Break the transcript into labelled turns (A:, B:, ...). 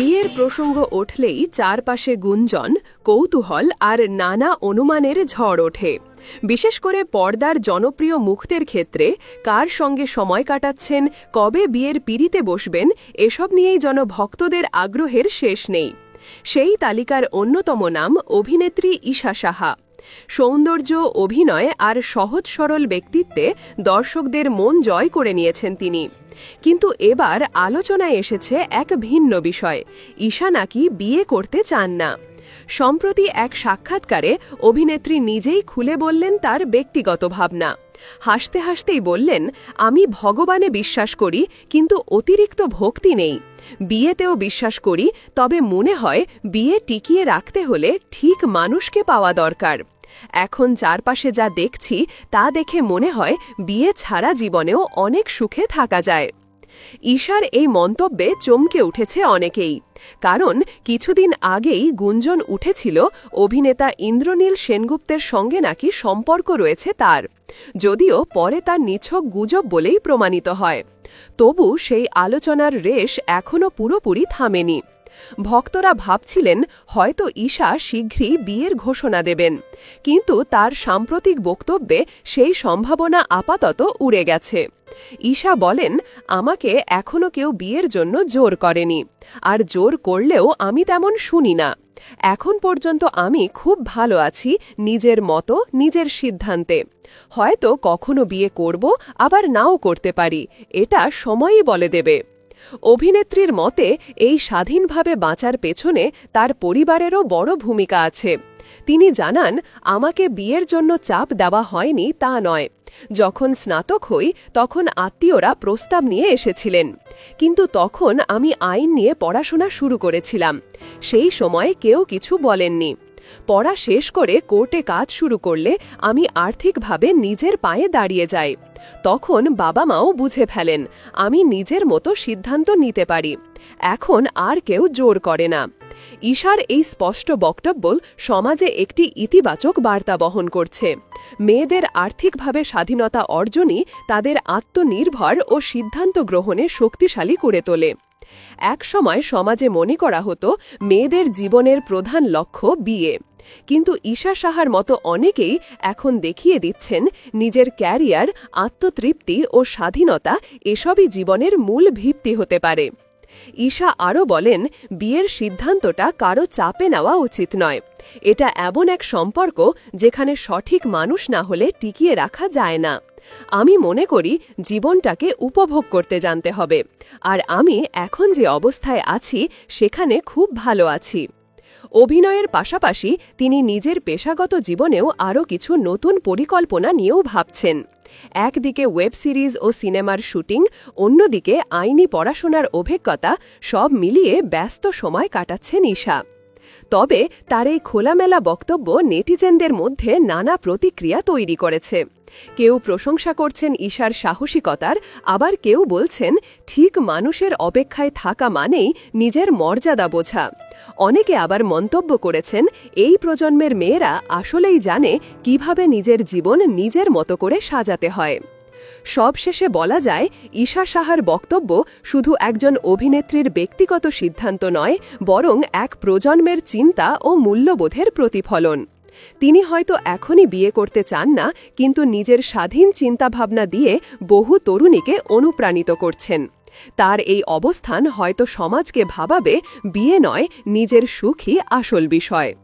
A: বিয়ের প্রসঙ্গ উঠলেই চারপাশে গুঞ্জন, কৌতূহল আর নানা অনুমানের ঝড় ওঠে। বিশেষ করে পর্দার জনপ্রিয় মুক্তের ক্ষেত্রে কার সঙ্গে সময় কাটাচ্ছেন, কবে বিয়ের পিড়িতে বসবেন, এসব নিয়েই যেন ভক্তদের আগ্রহের শেষ নেই। সেই তালিকার অন্যতম নাম অভিনেত্রী ঈশা সাহা। সৌন্দর্য, অভিনয় আর সহজ সরল ব্যক্তিত্বে দর্শকদের মন জয় করে নিয়েছেন তিনি। কিন্তু এবার আলোচনায় এসেছে এক ভিন্ন বিষয়। ঈশা নাকি বিয়ে করতে চান না। সম্প্রতি এক সাক্ষাৎকারে অভিনেত্রী নিজেই খুলে বললেন তার ব্যক্তিগত ভাবনা। হাসতে হাসতেই বললেন, আমি ভগবানে বিশ্বাস করি, কিন্তু অতিরিক্ত ভক্তি নেই। বিয়েতেও বিশ্বাস করি, তবে মনে হয় বিয়ে টিকিয়ে রাখতে হলে ঠিক মানুষকে পাওয়া দরকার। এখন চারপাশে যা দেখছি, তা দেখে মনে হয় বিয়ে ছাড়া জীবনেও অনেক সুখে থাকা যায়। ঈশার এই মন্তব্যে চমকে উঠেছে অনেকেই। কারণ কিছুদিন আগেই গুঞ্জন উঠেছিল, অভিনেতা ইন্দ্রনীল সেনগুপ্তের সঙ্গে নাকি সম্পর্ক রয়েছে তার। যদিও পরে তার নিছক গুজব বলেই প্রমাণিত হয়। তবু সেই আলোচনার রেশ এখনও পুরোপুরি থামেনি। ভক্তরা ভাবছিলেন হয়তো ঈশা শীঘ্রই বিয়ের ঘোষণা দেবেন। কিন্তু তার সাম্প্রতিক বক্তব্যে সেই সম্ভাবনা আপাতত উড়ে গেছে। ঈশা বলেন, আমাকে এখনও কেউ বিয়ের জন্য জোর করেনি। আর জোর করলেও আমি তেমন শুনি না। এখন পর্যন্ত আমি খুব ভালো আছি নিজের মতো, নিজের সিদ্ধান্তে। হয়তো কখনো বিয়ে করব, আবার নাও করতে পারি। এটা সময়ই বলে দেবে। অভিনেত্রীর মতে, এই স্বাধীনভাবে বাঁচার পেছনে তার পরিবারেরও বড় ভূমিকা আছে। তিনি জানান, আমাকে বিয়ের জন্য চাপ দেওয়া হয়নি তা নয়। যখন স্নাতক হই, তখন আত্মীয়রা প্রস্তাব নিয়ে এসেছিলেন। কিন্তু তখন আমি আইন নিয়ে পড়াশোনা শুরু করেছিলাম। সেই সময় কেউ কিছু বলেননি। পড়া শেষ করে কোর্টে কাজ শুরু করলে আমি আর্থিকভাবে নিজের পায়ে দাঁড়িয়ে যাই। তখন বাবা মাও বুঝে ফেলেন, আমি নিজের মতো সিদ্ধান্ত নিতে পারি। এখন আর কেউ জোর করে না। ঈশার এই স্পষ্ট বক্তব্য সমাজে একটি ইতিবাচক বার্তা বহন করছে। মেয়েদের আর্থিকভাবে স্বাধীনতা অর্জনই তাদের আত্মনির্ভর ও সিদ্ধান্ত গ্রহণে শক্তিশালী করে তোলে। একসময় সমাজে মনে করা হতো, মেয়েদের জীবনের প্রধান লক্ষ্য বিয়ে। কিন্তু ঈশা সাহার মতো অনেকেই এখন দেখিয়ে দিচ্ছেন, নিজের ক্যারিয়ার, আত্মতৃপ্তি ও স্বাধীনতা এসবই জীবনের মূল ভিত্তি হতে পারে। ঈশা আরও বলেন, বিয়ের সিদ্ধান্তটা কারও চাপে নেওয়া উচিত নয়। এটা এমন এক সম্পর্ক যেখানে সঠিক মানুষ না হলে টিকিয়ে রাখা যায় না। আমি মনে করি জীবনটাকে উপভোগ করতে জানতে হবে। আর আমি এখন যে অবস্থায় আছি, সেখানে খুব ভালো আছি। অভিনয়ের পাশাপাশি তিনি নিজের পেশাগত জীবনেও আরও কিছু নতুন পরিকল্পনা নিয়েও ভাবছেন। একদিকে ওয়েব সিরিজ ও সিনেমার শুটিং, অন্যদিকে আইনি পড়াশোনার অভিজ্ঞতা সব মিলিয়ে ব্যস্ত সময় কাটাচ্ছেন ঈশা। তবে তার এই খোলামেলা বক্তব্য নেটিজেনদের মধ্যে নানা প্রতিক্রিয়া তৈরি করেছে। কেউ প্রশংসা করছেন ঈশার সাহসিকতার, আবার কেউ বলছেন ঠিক মানুষের অপেক্ষায় থাকা মানেই নিজের মর্যাদা বোঝা। অনেকে আবার মন্তব্য করেছেন, এই প্রজন্মের মেয়েরা আসলেই জানে কীভাবে নিজের জীবন নিজের মতো করে সাজাতে হয়। সবশেষে বলা যায়, ঈশা সাহার বক্তব্য শুধু একজন অভিনেত্রীর ব্যক্তিগত সিদ্ধান্ত নয়, বরং এক প্রজন্মের চিন্তা ও মূল্যবোধের প্রতিফলন। তিনি হয়তো এখনই বিয়ে করতে চান না, কিন্তু নিজের স্বাধীন চিন্তাভাবনা দিয়ে বহু তরুণীকে অনুপ্রাণিত করছেন। তার এই অবস্থান হয়তো সমাজকে ভাবাবে, বিয়ে নয়, নিজের সুখই আসল বিষয়।